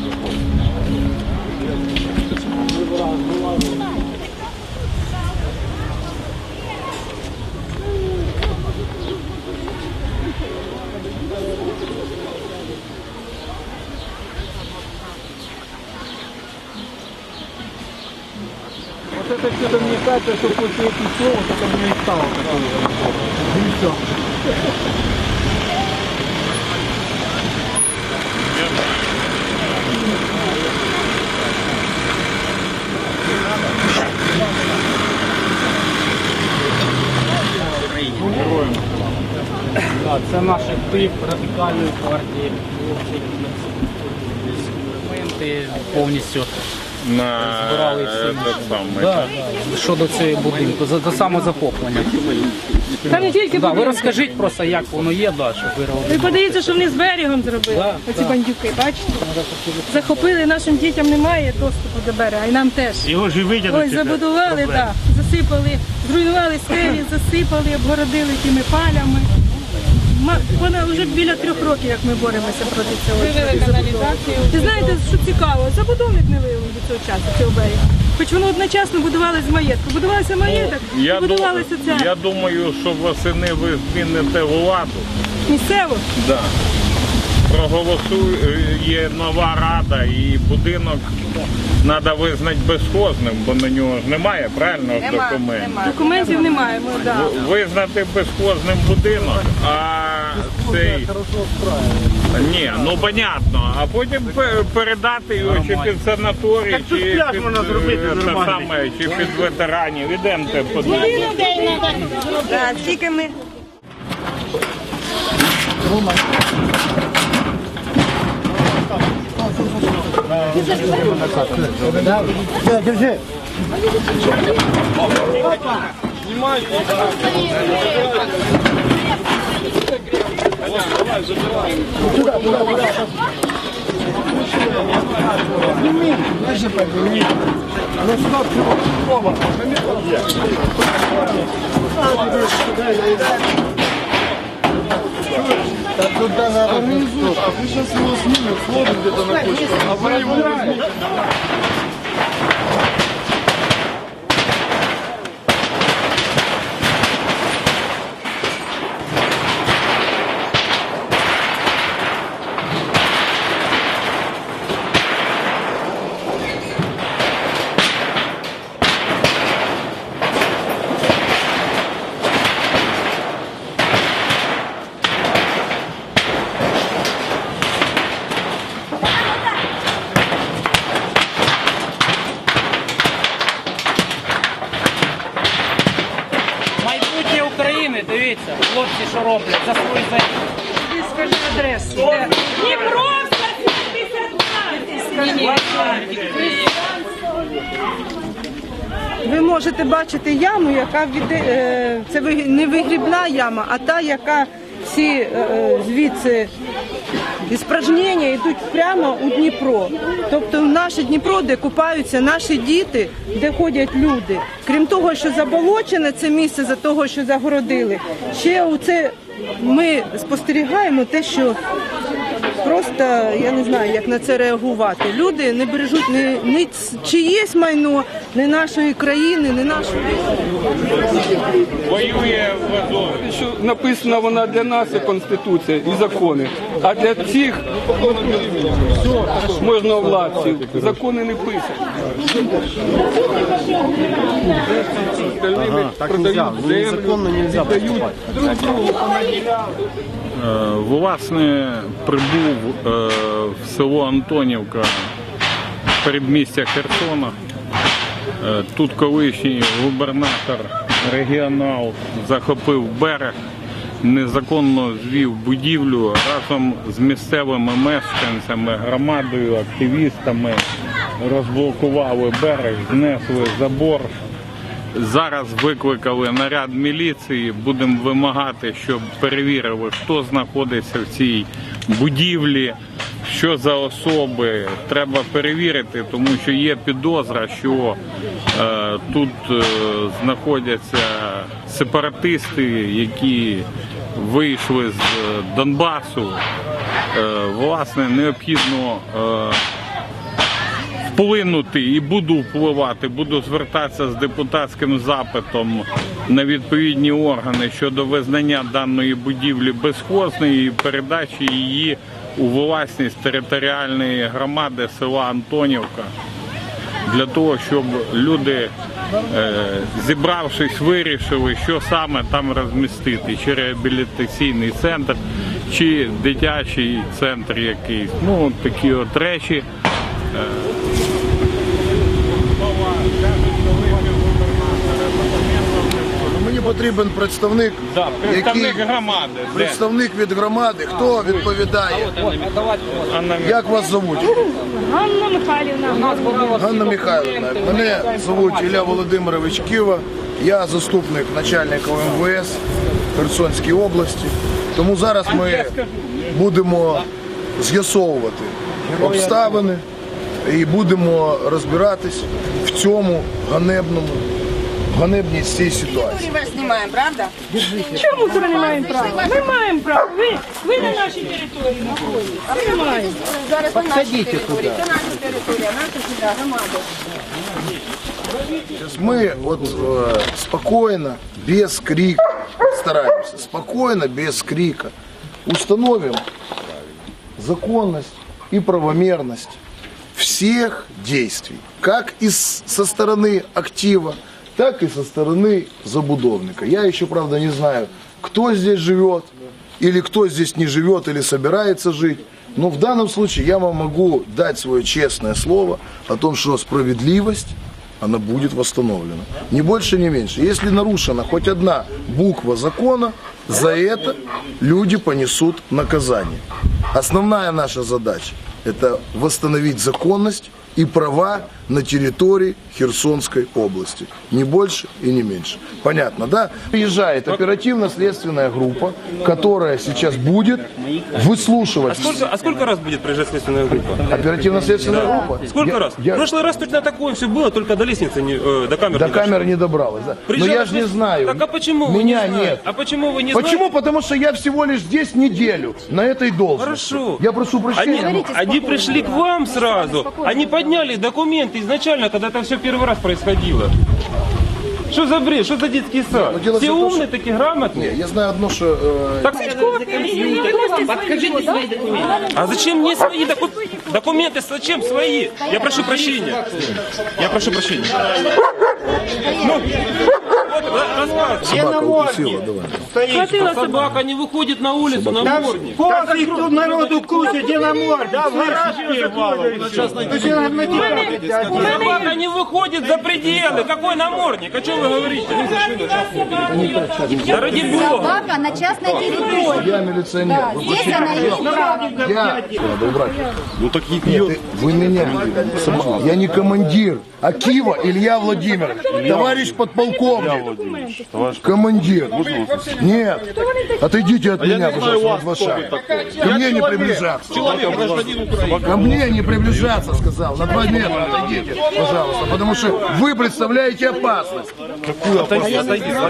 Вот это что-то мне кажется, что после этих слов вот это мне и стало такое. И все. Так, це наш актив радикальної партії. Повністю на збирали всі. Да, да, щодо цього будинку, за, за самозахоплення. Та не тільки Да, ви розкажіть просто, як воно є, да, щоб ви Ви робили. подивіться, що вони з берегом зробили. Да, Оці да. бандюки, бачите? Захопили, нашим дітям немає доступу до берега, і нам теж. Його ж і витягнути. Ось забудували, да, засипали, зруйнували скелі, засипали, обгородили тими палями. Понад вже біля трьох років, як ми боремося проти цього. каналізацію. Ти знаєте, що цікаво, забудовник не виявив до цього часу цього берега. Хоч воно одночасно будувалося з маєтку. Будувався маєток, Я, і ду- будувалася ця я думаю, що восени ви зміните владу. місцево. Да. Проголосує нова рада і будинок треба визнати безхозним, бо на нього ж немає правильно документів. Документів немає. Ми, да. Визнати безхозним будинок, а цей. Ні, ну понятно, а потім пе- передати його чи під санаторій, чи під, е, те саме, чи під ветеранів. Ідемте подивимося. Да, тільки ми. Да, все, держи. Опа! Снимай! Давай, забирай. Туда, туда, туда. Сними, дальше подними. Ну сюда, сюда, сюда. Сюда, сюда, сюда. Майбутнє Ви можете бачити яму, яка від е, це не вигрібна яма, а та, яка всі е, е, звідси іспражнення йдуть прямо у Дніпро. Тобто в наше Дніпро, де купаються наші діти, де ходять люди. Крім того, що заболочене це місце за того, що загородили, ще у це ми спостерігаємо те, що просто я не знаю, як на це реагувати. Люди не бережуть ні, ні чиєсь майно, ні нашої країни, ні нашої. Воює в Азові. що написана вона для нас як конституція і закони, а для цих можновладців закони не писані. Остальними продають землю, віддають друг другу. Е, Власне, прибув е, в село Антонівка передмістя Херсона. Е, Тут колишній губернатор регіонал захопив берег, незаконно звів будівлю разом з місцевими мешканцями, громадою, активістами розблокували берег, знесли забор. Зараз викликали наряд міліції. Будемо вимагати, щоб перевірили, хто знаходиться в цій будівлі, що за особи. Треба перевірити, тому що є підозра, що е, тут е, знаходяться сепаратисти, які вийшли з е, Донбасу. Е, власне, необхідно. Е, вплинути і буду впливати, буду звертатися з депутатським запитом на відповідні органи щодо визнання даної будівлі безхозною і передачі її у власність територіальної громади села Антонівка для того, щоб люди, е, зібравшись, вирішили, що саме там розмістити, чи реабілітаційний центр, чи дитячий центр якийсь. Ну, такі от речі. Мені потрібен представник, Да, представник який громади. Де? представник від громади, хто відповідає. Анна Як вас зовуть? Ганна Михайлівна. Ганна Михайловна. Мене звуть Ілля Володимирович Кива. Я заступник начальника МВС Херсонської області. Тому зараз ми будемо з'ясовувати обставини і будемо розбиратись в цьому ганебному ганебній цій ситуації. Ми знімаємо, правда? Чому це ми не маємо права? Ми маємо право. Ви, ви на нашій території знаходитесь. Ми маємо. Зараз на нашій території. Це наша територія, наша сюди, громада. Мы вот э, спокойно, без крика, стараемся, спокойно, без крика установим законность и правомерность всех действий, как и со стороны актива, так и со стороны забудовника. Я еще, правда, не знаю, кто здесь живет, или кто здесь не живет, или собирается жить. Но в данном случае я вам могу дать свое честное слово о том, что справедливость она будет восстановлена. Ни больше, ни меньше. Если нарушена хоть одна буква закона, за это люди понесут наказание. Основная наша задача – это восстановить законность и права на территории Херсонской области. Ни больше и не меньше. Понятно, да? Приезжает оперативно-следственная группа, которая сейчас будет выслушивать. Сколько, а сколько раз будет проезжать следственная группа? Оперативно-следственная группа? Сколько Я- раз? я- В прошлый раз точно такое все было, только до лестницы, не, э, до камеры До не дошло. камеры не добралась. Да. Но Приезжала я же не знаю. Так а почему вы Меня не знаете? нет. А почему вы не Почему? знаете? Потому что я всего лишь здесь неделю на этой должности. Хорошо. Я прошу Они, прощения. но- они пришли к вам сразу. Они подняли документы изначально, когда это все первый раз происходило. Что за бред? Что за детский сад? ну, дело Все в том, умные, такие грамотные. Я знаю одно, что э, Так, а зачем мне свои доку- документы? Зачем свои? Я прошу прощения. Я прошу прощения. Ну, рассказывай. собака укусила. Давай. Собака не выходит на улицу, на дворник. Пофіг тут народу куча, де на мор, да, в гараж пірвало. Собака не выходит за пределы. Какой намордник? О чем вы говорите? Да ради бога. Собака на частной территории. Я милиционер. Здесь она. Я... Надо убрать. Ну так не пьет. Вы меня... Я не командир, а Кива Илья Владимирович. Товарищ подполковник. Командир. Нет. Отойдите от меня, пожалуйста. Ко мне не приближаться. Ко мне не приближаться, сказал. На два метра отойдите, пожалуйста. Потому что вы представляете опасность.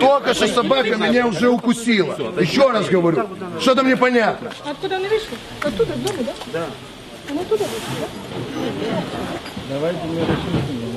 Только что собака меня уже укусила. Еще раз говорю. Что-то мне понятно. Откуда вони вийшли? Оттуда, з дому, так? Вони туди вийшли,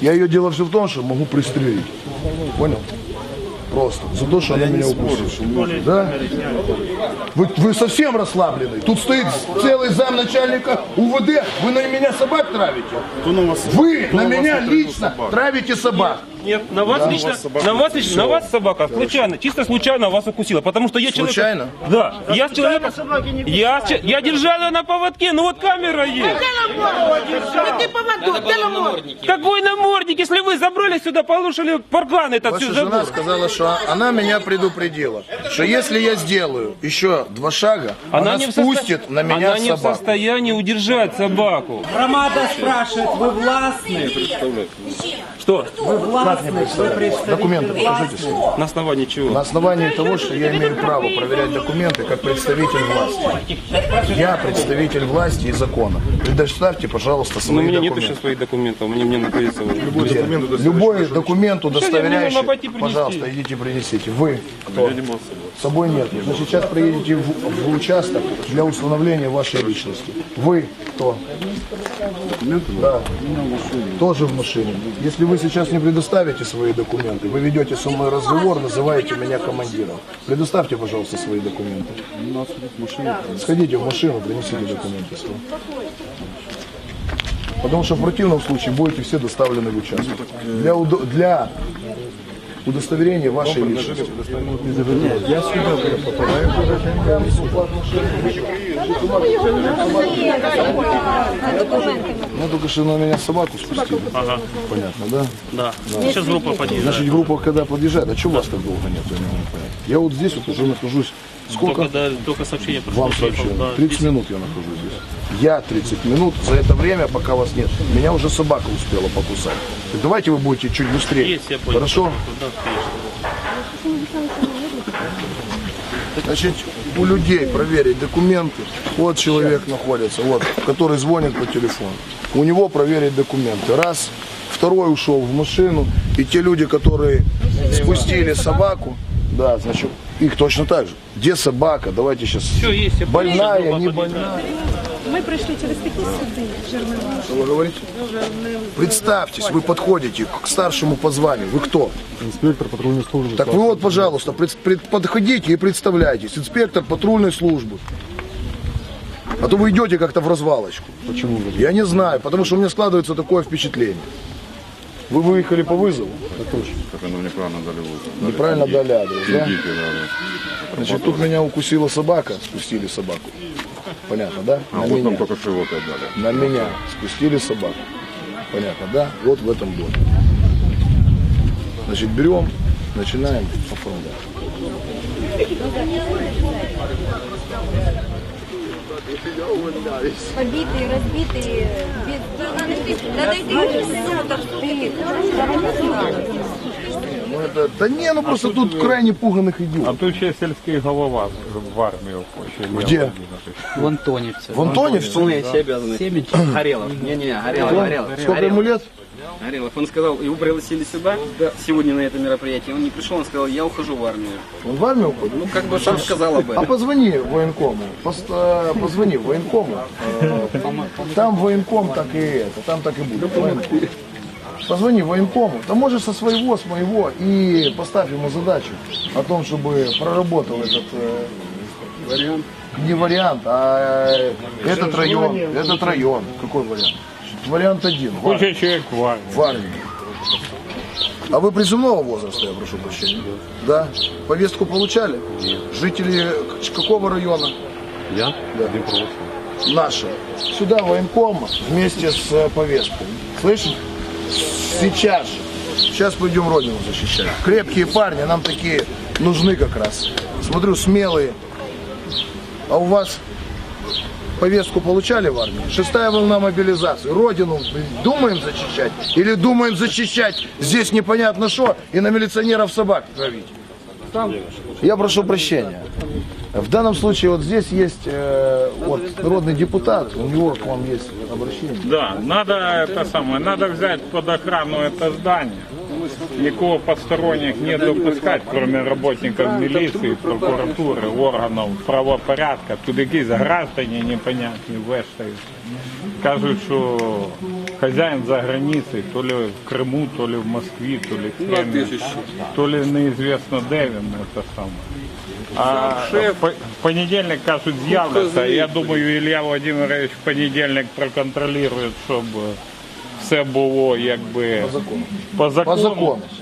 Я ее дело все в том, что могу пристрелить. Понял? Просто. За то, что она меня укусила. Да? Вы, вы совсем расслаблены. Тут стоит целый зам начальника УВД. Вы на меня собак травите? Вы на меня лично травите собак. Нет, на вас лично, на вас лично, на вас собака случайно, чисто случайно вас укусила, потому что я человек. Случайно? Да. Я с человеком. Я, я держал ее на поводке, ну вот камера есть. Какой намордник, если вы забрали сюда, полушали паркан этот Ваша жена забор. сказала, что она меня предупредила, что если я сделаю еще два шага, она, не в состо- спустит на меня Она не в собаку. состоянии удержать собаку. Громада спрашивает, ви власник? Что? Как мне представить? Документы покажите. На основании чего? На основании того, что я имею право проверять документы как представитель власти. Я представитель власти и закона. Предоставьте, пожалуйста, Ну, у свои меня нет документы. еще своих документов, мне, мне находится... Любой документ удостоверяющий, принести. пожалуйста, идите принесите. Вы кто? С собой нет. Значит, сейчас приедете в, в участок для установления вашей личности. Вы кто? Да. Тоже в машине. Если вы сейчас не предоставите свои документы, вы ведете со мной разговор, называете меня командиром. Предоставьте, пожалуйста, свои документы. Сходите в машину, принесите документы. Потому что в противном случае будете все доставлены в участок. Для, удо- для удостоверения вашей личности. Я сюда попадаю. Ну, только что на меня собаку спустили. Ага, Понятно, да? да. Сейчас группа подъезжает. Значит, группа когда подъезжает, а что вас так долго нет, я не могу понять. Я вот здесь вот уже нахожусь. Сколько? Только, да, только сообщение пришло. Вам да, 30 минут я нахожусь здесь. Я 30 минут. За это время, пока вас нет, меня уже собака успела покусать. Давайте вы будете чуть быстрее. Есть, я понял. Хорошо? Да. Значит, у людей проверить документы. Вот человек находится, вот, который звонит по телефону. У него проверить документы. Раз. Второй ушел в машину. И те люди, которые спустили собаку, да, значит, их точно так же. Где собака? Давайте сейчас. Все, есть. Больная, не больная. Ми прийшли через такі суди, жирними. Что вы говорите? Представьтесь, вы подходите к старшему по званию. Вы кто? Инспектор патрульной службы. Так вы вот, пожалуйста, пред- пред- подходите и представляйтесь. Инспектор патрульной службы. А то вы идете как-то в развалочку. Почему? Я не знаю, потому что у меня складывается такое впечатление. Вы выехали по вызову? Неправильно дали адрес, да? Значит, тут меня укусила собака, спустили собаку. Понятно, да? На меня. только что его отдали. На меня спустили собаку. Понятно, да? Вот в этом доме. Значит, берем, начинаем оформлять Побитые, разбитые, без Надо их суток, Ну, это, да не, ну просто тут крайне пуганых А идиотов. тут ще сільський голова в армію хоче. Где? В Антонівці. В Антоневце? все обязаны. Горелов. Не-не, Горелов, Горелов. Сколько ему лет? Горелов. Он сказал, его пригласили сюда, сегодня на это мероприятие. Он не пришел, он сказал, я ухожу в армию. Он в армию уходит? Ну, как бы сам сказал об А этом. позвони военкому, э, позвони военкому. Там военком так и это, там так и будет. военком. Позвони военкому, да можешь со своего, с моего, и поставь ему задачу о том, чтобы проработал этот э, вариант. Не вариант, а э, этот район, этот район. Какой вариант? Вариант один. в армии. Хоче чоловік в армії. В армии. А вы призывного возраста, я прошу прощения? Да. Повестку получали? Жители к- какого района? Я? Да. Наши. Сюда военкома вместе с э, повесткой. Слышишь? Сейчас же. Сейчас пойдем родину защищать. Крепкие парни, нам такие нужны как раз. Смотрю, смелые. А у вас повестку получали в армии? Шестая волна мобилизации. Родину думаем защищать? Или думаем защищать здесь непонятно что и на милиционеров собак травить? Я прошу прощения. В данном случае вот здесь есть э, вот народный депутат, у него к вам есть обращение. Да, надо это самое, надо взять под охрану это здание. Никого посторонних не допускать, кроме работников милиции, прокуратуры, органов правопорядка. Тут якісь граждані непонятні вештають. Кажуть, що хазяїн за границей, то ли в Криму, то ли в Москві, то ли в Кремлі, то ли неізвісно де він це саме. А в по- в понедільник кажуть, з'являться. Я думаю, Ілля Володимирович в понедільник проконтролює, щоб все було якби по закону. По закону. Ну,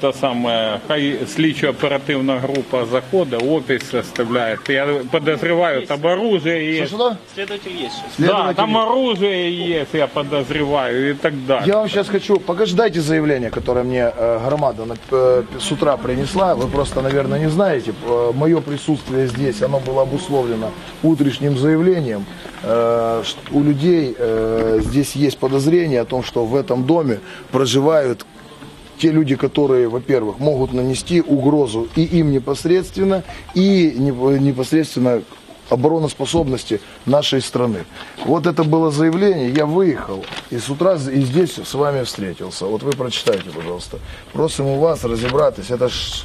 Це саме, хай слідчо-оперативна група заходить, опис составляє. Я подозреваю, там оружие є. Что? Следователь есть сейчас. Да, Следователь. там оружие є, я подозреваю, і так далі. Я вам сейчас хочу, покажи, дайте заявление, которое мне э, громада на- э, с утра принесла. Вы просто, наверное, не знаете. Мое присутствие здесь, оно было обусловлено утренним заявлением. Э, ш- у людей э, здесь есть подозрение о том, что в этом доме проживают те люди, которые, во-первых, могут нанести угрозу и им непосредственно, и не- непосредственно обороноспособности нашей страны. Вот это было заявление, я выехал и с утра и здесь с вами встретился. Вот вы прочитайте, пожалуйста. Просим у вас разобраться, это ж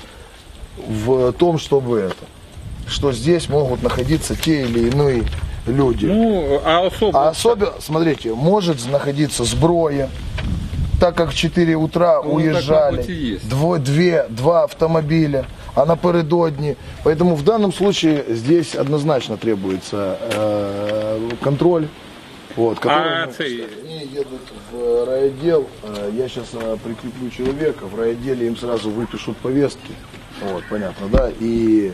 в том, чтобы это, что здесь могут находиться те или иные люди. Ну, а особо А особенно, смотрите, может находиться сброя, так как в 4 утра так, уезжали мабуть, і є. дво, две, два автомобиля, а напередодні. Поэтому в данном случае здесь однозначно требуется э, контроль. Вот, который А мы- цей- они едут в райотдел, э, я сейчас прикреплю человека, в райотделе им сразу выпишут повестки, вот, понятно, да, и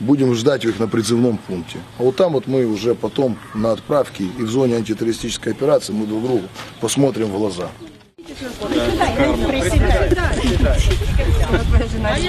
будем ждать их на призывном пункте. А вот там вот мы уже потом на отправке и в зоне антитеррористической операции мы друг другу посмотрим в глаза. Да, карма. Приседай. Приседай.